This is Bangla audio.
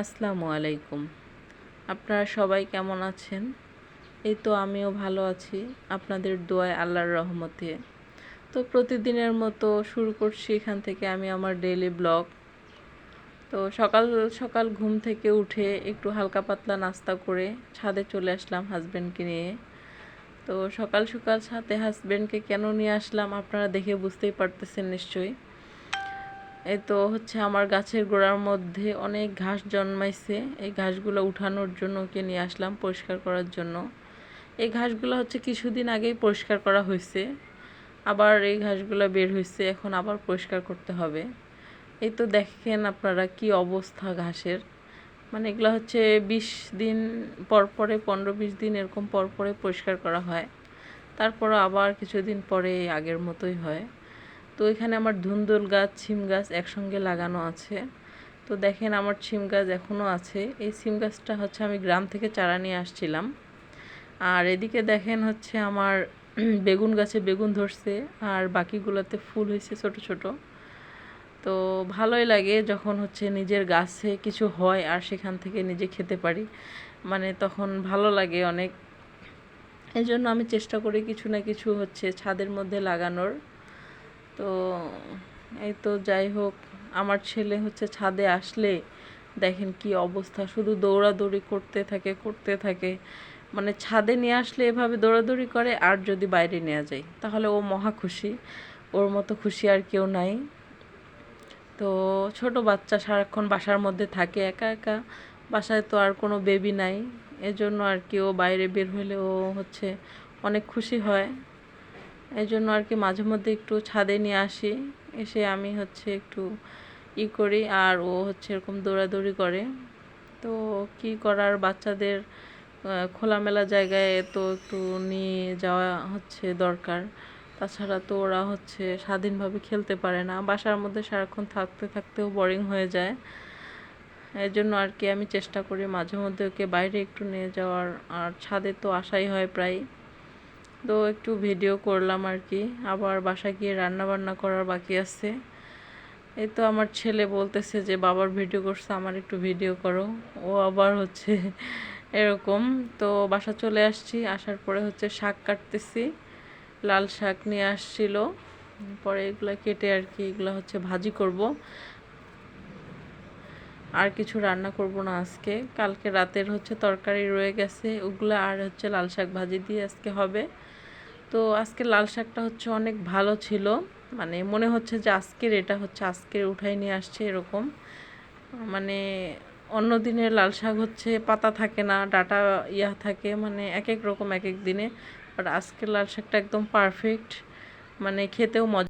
আসসালামু আলাইকুম। আপনারা সবাই কেমন আছেন? এই তো আমিও ভালো আছি, আপনাদের দোয়ায় আল্লাহর রহমতে। তো প্রতিদিনের মতো শুরু করছি এখান থেকে আমি আমার ডেইলি ব্লগ তো সকাল সকাল ঘুম থেকে উঠে একটু হালকা পাতলা নাস্তা করে ছাদে চলে আসলাম হাজব্যান্ডকে নিয়ে। তো সকাল সকাল ছাদে হাজব্যান্ডকে কেন নিয়ে আসলাম আপনারা দেখে বুঝতেই পারতেছেন নিশ্চয়ই। এই তো হচ্ছে আমার গাছের গোড়ার মধ্যে অনেক ঘাস জন্মাইছে। এই ঘাসগুলো উঠানোর জন্য ওকে নিয়ে আসলাম পরিষ্কার করার জন্য। এই ঘাসগুলো হচ্ছে কিছুদিন আগেই পরিষ্কার করা হয়েছে। আবার এই ঘাসগুলো বের হয়েছে, এখন আবার পরিষ্কার করতে হবে। এই তো দেখেন আপনারা কি অবস্থা ঘাসের। মানে এগুলো হচ্ছে বিশ দিন পর পরে, পনেরো বিশ দিন এরকম পর পরে পরিষ্কার করা হয়। তারপর আবার কিছুদিন পরে আগের মতোই হয়। তো এখানে আমার ধুন্দুল গাছ, ছিম গাছ একসঙ্গে লাগানো আছে। তো দেখেন আমার ছিম গাছ এখনও আছে। এই সিম গাছটা হচ্ছে আমি গ্রাম থেকে চারা নিয়ে আসছিলাম। আর এদিকে দেখেন হচ্ছে আমার বেগুন গাছে বেগুন ধরছে আর বাকিগুলোতে ফুল হয়েছে ছোট ছোট। তো ভালোই লাগে যখন হচ্ছে নিজের গাছে কিছু হয় আর সেখান থেকে নিজে খেতে পারি। মানে তখন ভালো লাগে অনেক। এই জন্য আমি চেষ্টা করি কিছু না কিছু হচ্ছে ছাদের মধ্যে লাগানোর। তো এই তো যাই হোক, আমার ছেলে হচ্ছে ছাদে আসলে দেখেন কি অবস্থা, শুধু দৌড়াদৌড়ি করতে থাকে করতে থাকে। মানে ছাদে নিয়ে আসলে এভাবে দৌড়াদৌড়ি করে আর যদি বাইরে নেওয়া যায়, তাহলে ও মহা খুশি। ওর মতো খুশি আর কেউ নাই। তো ছোট বাচ্চা সারাক্ষণ বাসার মধ্যে থাকে, একা একা। বাসায় তো আর কোনো বেবি নাই। এজন্য আর কি ও বাইরে বের হলে ও হচ্ছে অনেক খুশি হয়। এই জন্য আর কি মাঝে মধ্যে একটু ছাদে নিয়ে আসি। এসে আমি হচ্ছে একটু ই করি আর ও হচ্ছে এরকম দৌড়াদৌড়ি করে। তো কি করার বাচ্চাদের খোলামেলা জায়গায় তো একটু নিয়ে যাওয়া হচ্ছে দরকার। তাছাড়া তো ওরা হচ্ছে স্বাধীনভাবে খেলতে পারে না। বাসার মধ্যে সারাক্ষণ থাকতে থাকতেও বোরিং হয়ে যায়। এই জন্য আর কি আমি চেষ্টা করি মাঝে মধ্যে ওকে বাইরে একটু নিয়ে যাওয়ার। আর ছাদে তো আসাই হয় প্রায়। তো একটু ভিডিও করলাম আর কি। আবার বাসা গিয়ে রান্না বান্না করার বাকি আছে। এই তো আমার ছেলে বলতেছে যে, বাবার ভিডিও করছে, আমার একটু ভিডিও করো। ও আবার হচ্ছে এরকম। তো বাসা চলে আসছি, আসার পরে হচ্ছে শাক কাটতেছি। লাল শাক নিয়ে আসছিল। পরে এগুলো কেটে আর কি, এগুলো হচ্ছে ভাজি করব। আর কিছু রান্না করব না আজকে। কালকে রাতের হচ্ছে তরকারি রয়ে গেছে, ওগুলো আর হচ্ছে লাল শাক ভাজি দিয়ে আজকে হবে। তো আজকে লাল শাকটা হচ্ছে অনেক ভালো ছিল মানে মনে হচ্ছে যে আজকের এটা হচ্ছে আজকের উঠাই নিয়ে আসছে এরকম। মানে অন্য দিনের লাল শাক হচ্ছে পাতা থাকে না, ডাটা ইয়া থাকে মানে এক এক রকম এক এক দিনে। বাট আজকের লাল শাকটা একদম পারফেক্ট মানে খেতেও মজা